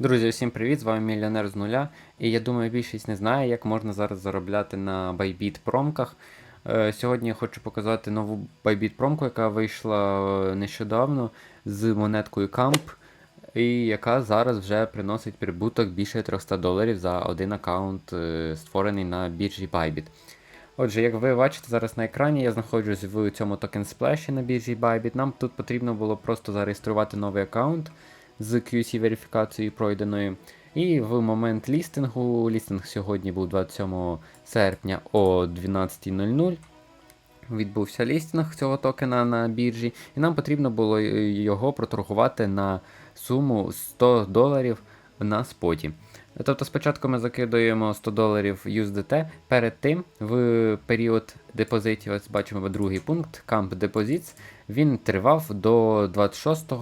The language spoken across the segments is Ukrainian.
Друзі, всім привіт! З вами мільйонер з нуля. І я думаю, більшість не знає, як можна зараз заробляти на Bybit промках. Е, Сьогодні я хочу показати нову Bybit промку, яка вийшла е, нещодавно з монеткою Camp, і яка зараз вже приносить прибуток більше 300 доларів за один аккаунт, е, створений на біржі Bybit. Отже, як ви бачите зараз на екрані, я знаходжусь в цьому токен сплеші на біржі Bybit. Нам тут потрібно було просто зареєструвати новий аккаунт з QC верифікацією пройденою. І в момент лістингу, лістинг сьогодні був 27 серпня о 12.00. Відбувся лістинг цього токена на біржі, і нам потрібно було його проторгувати на суму 100 доларів на споті. Тобто спочатку ми закидуємо 100 доларів USDT. Перед тим, в період депозитів, ось бачимо другий пункт, Camp Deposits, він тривав до 26 е,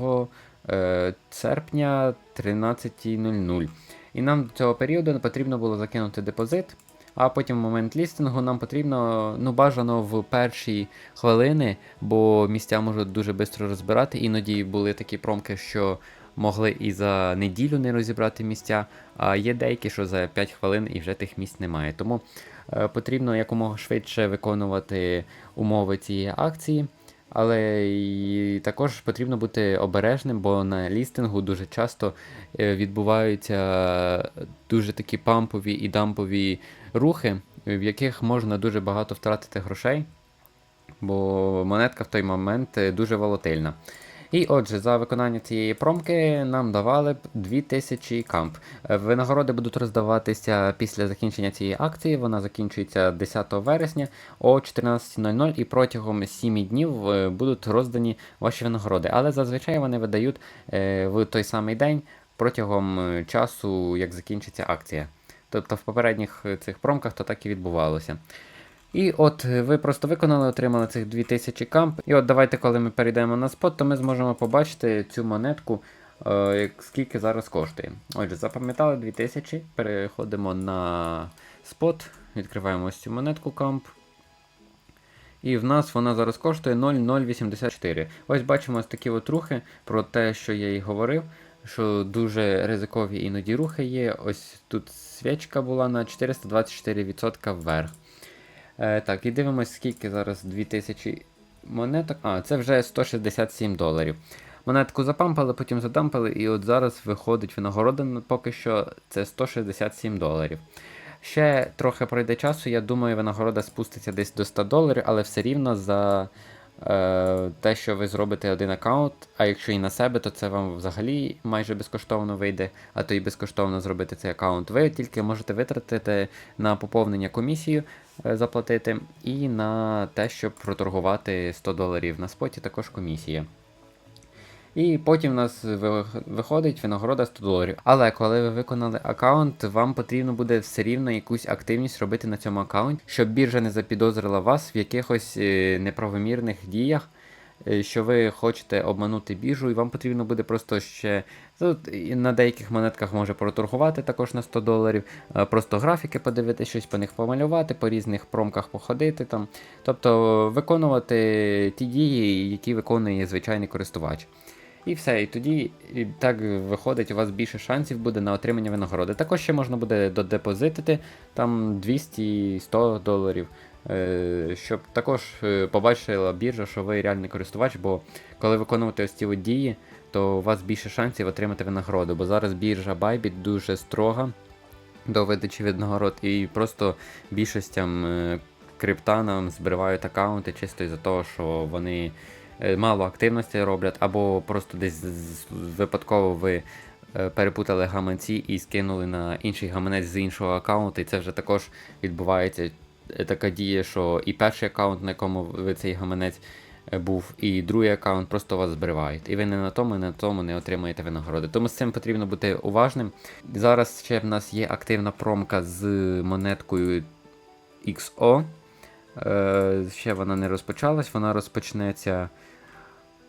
серпня 13.00. І нам до цього періоду потрібно було закинути депозит. А потім в момент лістингу нам потрібно, ну, бажано в перші хвилини, бо місця можуть дуже швидко розбирати. Іноді були такі промки, що могли і за неділю не розібрати місця, а є деякі, що за 5 хвилин і вже тих місць немає. Тому е, потрібно якомога швидше виконувати умови цієї акції. Але і також потрібно бути обережним, бо на лістингу дуже часто е, відбуваються дуже такі пампові і дампові рухи, в яких можна дуже багато втратити грошей, бо монетка в той момент е, дуже волатильна. І отже, за виконання цієї промки нам давали б 2000 камп. Е, Винагороди будуть роздаватися після закінчення цієї акції. Вона закінчується 10 вересня о 14.00 і протягом 7 днів е, будуть роздані ваші винагороди. Але зазвичай вони видають е, в той самий день протягом часу, як закінчиться акція. Тобто в попередніх цих промках то так і відбувалося. І от е, ви просто виконали, отримали цих 2000 камп. І от давайте, коли ми перейдемо на спот, то ми зможемо побачити цю монетку, е, скільки зараз коштує. Отже, запам'ятали 2000, переходимо на спот, відкриваємо ось цю монетку камп. І в нас вона зараз коштує 0,084. Ось бачимо ось такі от рухи про те, що я і говорив, що дуже ризикові іноді рухи є. Ось тут свічка була на 424% вверх. Е, так, і дивимось, скільки зараз 2000 монеток. А, це вже 167 доларів. Монетку запампали, потім задампали, і от зараз виходить винагорода поки що це 167 доларів. Ще трохи пройде часу, я думаю, винагорода спуститься десь до 100 доларів, але все рівно за те, що ви зробите один аккаунт, а якщо і на себе, то це вам взагалі майже безкоштовно вийде, а то і безкоштовно зробити цей аккаунт. Ви тільки можете витратити на поповнення комісію, е, заплатити, і на те, щоб проторгувати 100 доларів на споті, також комісія. І потім в нас виходить винагорода 100 доларів. Але коли ви виконали аккаунт, вам потрібно буде все рівно якусь активність робити на цьому аккаунті, щоб біржа не запідозрила вас в якихось е, неправомірних діях, е, що ви хочете обманути біржу, і вам потрібно буде просто ще тут на деяких монетках може проторгувати також на 100 доларів, е, просто графіки подивитися, щось по них помалювати, по різних промках походити там. Тобто виконувати ті дії, які виконує звичайний користувач. І все, і тоді і так виходить, у вас більше шансів буде на отримання винагороди. Також ще можна буде додепозитити там 200-100 доларів, е, щоб також е, побачила біржа, що ви реальний користувач, бо коли виконувати ось ці дії, то у вас більше шансів отримати винагороду, бо зараз біржа Bybit дуже строга до видачі винагород, і просто більшостям е, криптанам збривають аккаунти чисто із-за того, що вони мало активності роблять, або просто десь випадково ви е, перепутали гаманці і скинули на інший гаманець з іншого аккаунту, і це вже також відбувається е, така дія, що і перший аккаунт, на якому ви цей гаманець е, був, і другий аккаунт просто вас збривають. І ви не на тому, і на тому не отримаєте винагороди. Тому з цим потрібно бути уважним. Зараз ще в нас є активна промка з монеткою XO. Е, ще вона не розпочалась, вона розпочнеться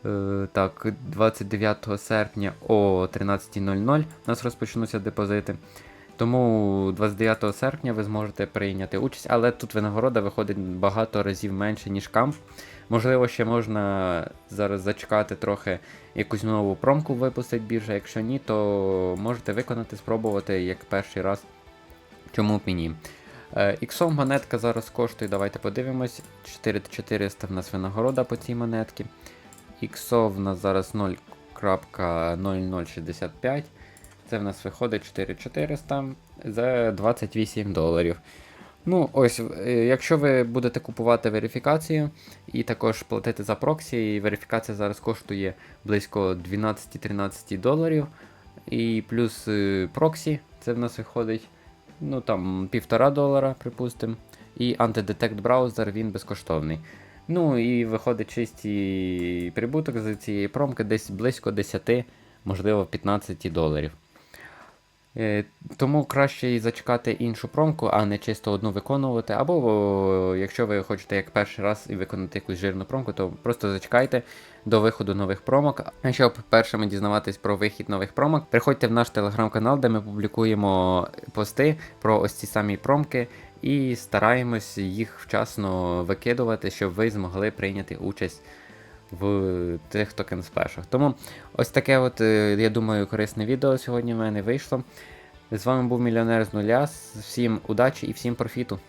е, так, 29 серпня о 13.00 у нас розпочнуться депозити. Тому 29 серпня ви зможете прийняти участь, але тут винагорода виходить багато разів менше, ніж камп. Можливо, ще можна зараз зачекати трохи якусь нову промку випустить біржа. Якщо ні, то можете виконати, спробувати як перший раз. Чому б і ні? Е, Іксом монетка зараз коштує, давайте подивимось. 4400 в нас винагорода по цій монетці. Іксо в нас зараз 0.0065. Це в нас виходить 4400 за 28 доларів. Ну, ось, е, якщо ви будете купувати верифікацію і також платити за проксі, і верифікація зараз коштує близько 12-13 доларів. І плюс е, проксі, це в нас виходить ну там півтора долара, припустимо. І антидетект браузер він безкоштовний. Ну і виходить чистий прибуток з цієї промки десь близько 10, можливо 15 доларів. Е, Тому краще і зачекати іншу промку, а не чисто одну виконувати. Або якщо ви хочете як перший раз і виконати якусь жирну промку, то просто зачекайте до виходу нових промок. А щоб першими дізнаватись про вихід нових промок, приходьте в наш телеграм-канал, де ми публікуємо пости про ось ці самі промки. І стараємось їх вчасно викидувати, щоб ви змогли прийняти участь в тих токен сплешах. Тому ось таке, от, е, я думаю, корисне відео сьогодні в мене вийшло. З вами був мільйонер з нуля. Всім удачі і всім профіту.